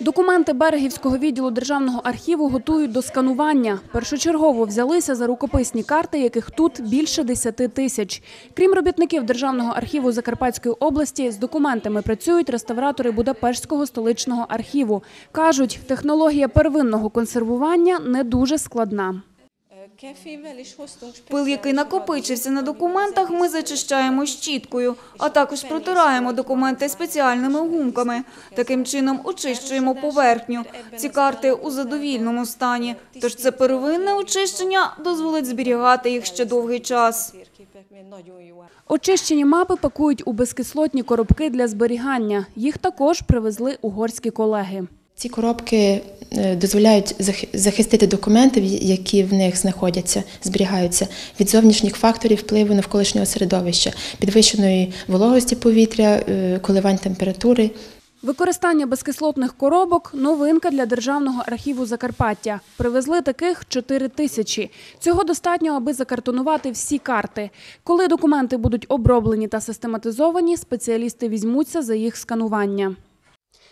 Документи Берегівського відділу Державного архіву готують до сканування. Першочергово взялися за рукописні карти, яких тут більше 10 тисяч. Крім робітників Державного архіву Закарпатської області, з документами працюють реставратори Будапештського столичного архіву. Кажуть, технологія первинного консервування не дуже складна. Пил, який накопичився на документах, ми зачищаємо щіткою, а також протираємо документи спеціальними гумками. Таким чином очищуємо поверхню. Ці карти у задовільному стані. Тож це первинне очищення дозволить зберігати їх ще довгий час. Очищені мапи пакують у безкислотні коробки для зберігання. Їх також привезли угорські колеги. Ці коробки е, дозволяють зах- захистити документи, які в них знаходяться, зберігаються від зовнішніх факторів впливу навколишнього середовища, підвищеної вологості повітря, е, коливань температури. Використання безкислотних коробок – новинка для Державного архіву Закарпаття. Привезли таких 4 тисячі. Цього достатньо, аби закартонувати всі карти. Коли документи будуть оброблені та систематизовані, спеціалісти візьмуться за їх сканування.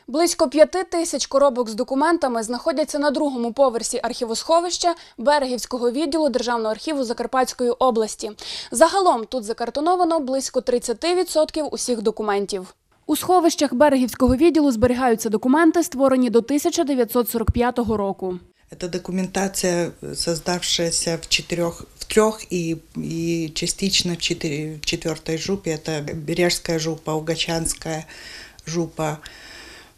Близько п'яти тисяч коробок з документами знаходяться на другому поверсі архівосховища Берегівського відділу Державного архіву Закарпатської області. Загалом тут закартоновано близько 30% усіх документів. У сховищах Берегівського відділу зберігаються документи, створені до 1945 року. Это документация, создавшаяся в четырех, в трех и, и частично в, четыре, в четвертой жупе. Это Бережская жупа, Угачанская жупа,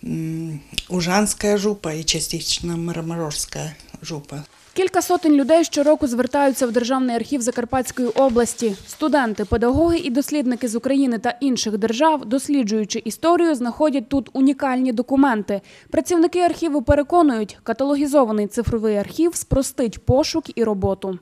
м, Ужанская жупа и частично Мармарожская жупа. Кілька сотень людей щороку звертаються в Державний архів Закарпатської області. Студенти, педагоги і дослідники з України та інших держав, досліджуючи історію, знаходять тут унікальні документи. Працівники архіву переконують, каталогізований цифровий архів спростить пошук і роботу.